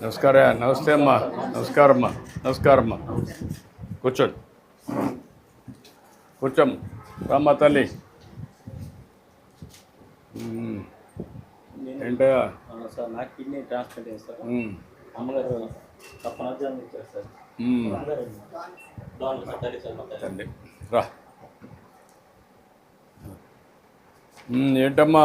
నమస్కార నమస్తే అమ్మా నమస్కారం అమ్మా నమస్కారం అమ్మా కూర్చోండి కూర్చోమ్మ రామ్మ తల్లి అవును సార్ నాకు కిడ్నీ ట్రాన్స్ప్లాంట్ చేస్తారు. అమ్మగారు ఇచ్చారు సార్. తండ్రి రా. మ్మ్, ఏంటమ్మా?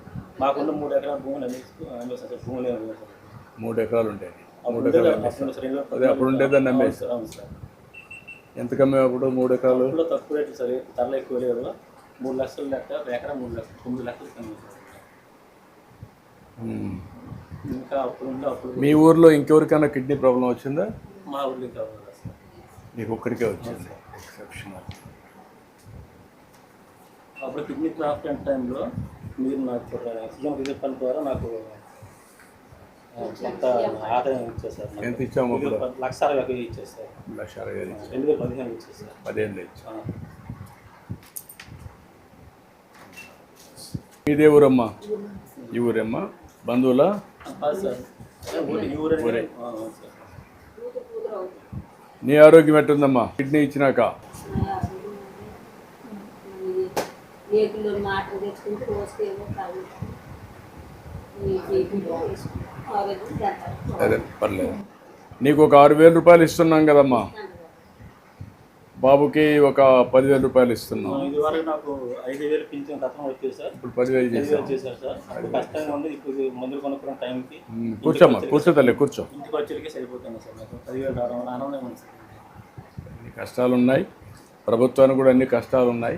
మాకున్న మూడు ఎకరాల భూములు అమ్మేసి సార్ భూములు మూడు ఎకరాలు ఉండేది అప్పుడు మూడు ఎకరాలు అదే ఉండేదాన్ని అమ్మేసి ఎంత కమ్మే అప్పుడు మూడు ఎకరాలు? తక్కువ రేట్లు సార్ ధరలు ఎక్కువ లేదు మూడు లక్షలు లెక్క ఎకరా మూడు లక్షలు తొమ్మిది లక్షలు కమ్మి. ఇంకా అప్పుడు అప్పుడు మీ ఊర్లో ఇంకెవరికైనా కిడ్నీ ప్రాబ్లం వచ్చిందా? మా కావాలి సార్. నీకు ఒక్కడికే వచ్చింది. ఎక్సెప్షనల్. అప్పుడు కిడ్నీ ట్రాన్స్ప్లాంట్ టైంలో మీరు నాకు సీఎం రిజర్వ్ ఫండ్ ద్వారా నాకు కొంత ఆదాయం ఇచ్చేసారు. ఎంత ఇచ్చాము లక్ష అరవై ఒక వెయ్యి ఇచ్చేసారు లక్ష అరవై. రెండు వేల పదిహేను ఇచ్చేసారు పదిహేను ఇచ్చాం ఆ, ఇదే ఊరమ్మా? ఈ ఊరమ్మా? బంధువులా? నీ ఆరోగ్యం ఎట్టుందమ్మా? కిడ్నీ ఇచ్చినాక? ఏకులు మాటలు తెచ్చుకుంటూ తాగు ఆరోగ్యం చేస్తారు అదే పర్లేదు. నీకు ఒక ఆరు వేల రూపాయలు ఇస్తున్నాం కదమ్మా. బాబుకి ఒక పదివేల రూపాయలు ఇస్తున్నాం. ఇప్పుడు పదివేలు. కూర్చోమ్మా కూర్చో తల్లి కూర్చో. ఇంటికి వచ్చేటికే సరిపోతుంది సార్ నాకు. పదివేలు రావడం వల్ల ఆనందం ఉంది సార్. అన్ని కష్టాలు ఉన్నాయి ప్రభుత్వానికి కూడా అన్ని కష్టాలు ఉన్నాయి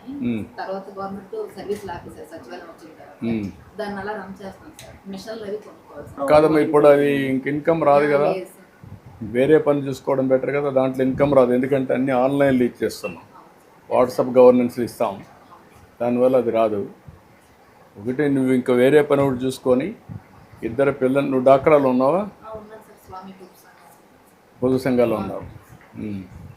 తర్వాత గవర్నమెంట్ సర్వీస్ ఆఫీసర్ సచివాలయం వచ్చిన తర్వాత. దాన్ని అలా రన్ చేస్తున్నాం సార్. మిషన్లు అవి కొనుక్కోవాలి కాదమ్మా ఇప్పుడు అది ఇంక ఇన్కమ్ రాదు కదా. వేరే పని చూసుకోవడం బెటర్ కదా దాంట్లో ఇన్కమ్ రాదు. ఎందుకంటే అన్ని ఆన్లైన్లో ఇచ్చేస్తున్నాం వాట్సాప్ గవర్నెన్స్ ఇస్తాం. దానివల్ల అది రాదు. ఒకటి నువ్వు ఇంకా వేరే పని ఒకటి చూసుకొని ఇద్దరు పిల్లలు నువ్వు డాక్రాలు ఉన్నావా? పొదు సంఘాలు ఉన్నావు.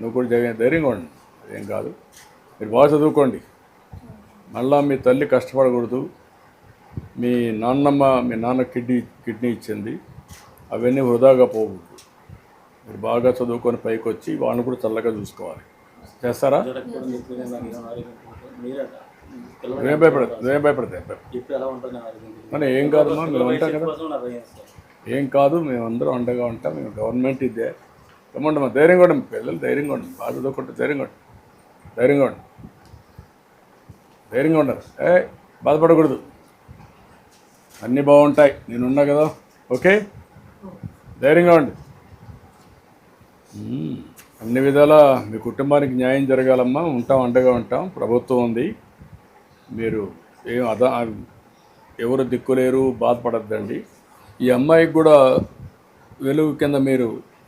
నువ్వు కూడా జగ- ధైర్యంగా ఉండు. అదేం కాదు. మీరు బాగా చదువుకోండి. మళ్ళా మీ తల్లి కష్టపడకూడదు. మీ నాన్నమ్మ మీ నాన్న కిడ్నీ కిడ్నీ ఇచ్చింది. అవన్నీ వృధాగా పోకూడదు. మీరు బాగా చదువుకొని పైకి వచ్చి వాళ్ళని కూడా చల్లగా చూసుకోవాలి. చేస్తారా? ఇదివరకు నువ్వేం భయపడదు నువ్వేం భయపడతాయి మరి ఏం కాదు మేము ఉంటాం కదా. ఏం కాదు మేము అందరం అండగా ఉంటాం. మేము గవర్నమెంట్ ఇదే. ఏమంటే మా ధైర్యంగా ఉండండి. పిల్లలు ధైర్యంగా ఉండండి. బాధ చదువుకుంటే ధైర్యంగా ఉండండి. ధైర్యంగా ఉండండి. ధైర్యంగా ఉండరు ఏ బాధపడకూడదు. అన్నీ బాగుంటాయి. నేనున్నా కదా. ఓకే? ధైర్యంగా ఉండి అన్ని విధాలా మీ కుటుంబానికి న్యాయం జరగాలమ్మా. ఉంటాం అండగా ఉంటాం. ప్రభుత్వం ఉంది. మీరు ఏం అదా ఎవరు దిక్కులేరు బాధపడద్దండి. ఈ అమ్మాయికి కూడా వెలుగు కింద మీరు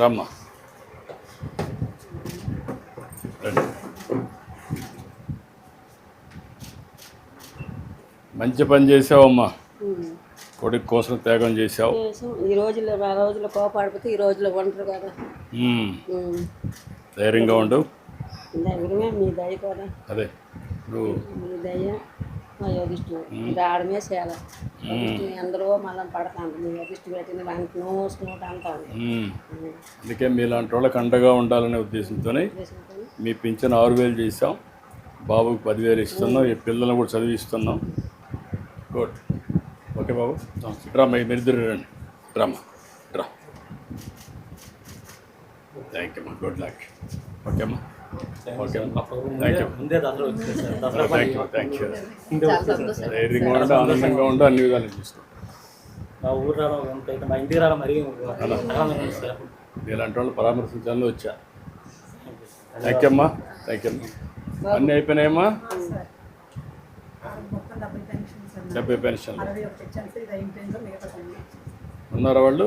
రామ్మా. మంచి పని చేసావమ్మా. కొడుకు కోసం త్యాగం చేసావు చేసాం. ఈ రోజుల్లో ఆ రోజుల్లో కోపాడిపోతే ఈ రోజుల్లో ఒంటరి కదా. ధైర్యంగా ఉండు. దగ్గరమే మీ దయ కూడా. అదే. నువ్వు మీ దయ. మా యోగిష్టు ఇది ఆడమే చేయాలి. ఎందరో మళ్ళీ పడతాను. మీ యోగిష్టు పెట్టిన దానికి నోస్ నోట్ అంటాను. అందుకే మీలాంటి వాళ్ళకి అండగా ఉండాలనే ఉద్దేశంతోనే మీ పింఛన్ ఆరు వేలు చేసాం బాబుకి పదివేలు ఇస్తున్నాం. ఈ పిల్లల్ని కూడా చదివిస్తున్నాం. గుడ్. ఓకే బాబు. డ్రామా మీరు ఇద్దరు రండి. డ్రామా డ్రా థ్యాంక్ యూ అమ్మా గుడ్ లక్ ఓకే అమ్మా ఓకే అమ్మా థ్యాంక్ యూ ముందే దసరా వచ్చింది sir Dasara thank you thank you చాలా సంతోషం. ధైర్యంగా ఉండి ఆనందంగా ఉండి అన్ని విధాలు చూసుకో మా ఊరు రావడం మా ఇంటికి రావడం మరీ మీలాంటి వాళ్ళు పరామర్శించాలని వచ్చా. థ్యాంక్ యూ అమ్మా థ్యాంక్ యూ అమ్మా అన్నీ అయిపోయినాయమ్మా డెబ్బై పెన్షన్ ఉన్నారా వాళ్ళు?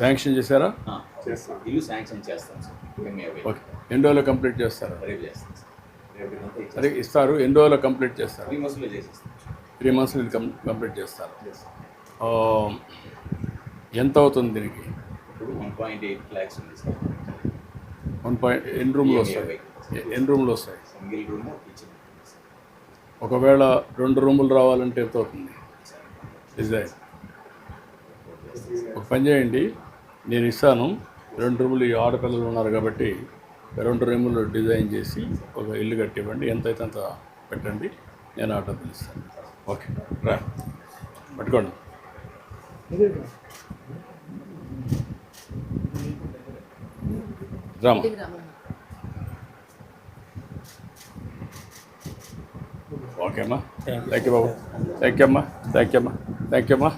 శాంక్షన్ చేశారా? ఆ, ఇల్లు శాంక్షన్ చేస్తాం సార్. ఎన్ని రోజులు కంప్లీట్ చేస్తారా? రేపు చేస్తాం. అదే ఇస్తారు. ఎన్ని రోజులు కంప్లీట్ చేస్తారు? త్రీ మంత్స్లో చేసేస్తాం త్రీ మంత్స్ ఇది కంప్లీట్ చేస్తారు. ఎంత అవుతుంది దీనికి? ఇప్పుడు వన్ పాయింట్ ఎయిట్ ల్యాక్స్ ఉంది సార్. వన్ పాయింట్ ఎన్ని రూమ్లు వస్తాయి? ఎన్ని రూమ్లు వస్తాయి? సింగిల్ రూమ్ కిచెన్ ఒకవేళ రెండు రూములు రావాలంటే ఎంత అవుతుంది? డిజైన్. ఒక పని చేయండి నేను ఇస్తాను. రెండు రూములు ఈ ఆడపిల్లలు ఉన్నారు కాబట్టి రెండు రూములు డిజైన్ చేసి ఒక ఇల్లు కట్టివ్వండి. ఎంత అయితే అంత పెట్టండి నేను ఆర్డర్ పిలుస్తాను ఓకే రా. పట్టుకోండి. రామా? ఓకే అమ్మా థ్యాంక్ యూ బాబు. థ్యాంక్ యూ అమ్మా. థ్యాంక్ యూ అమ్మా. థ్యాంక్ యూ అమ్మా.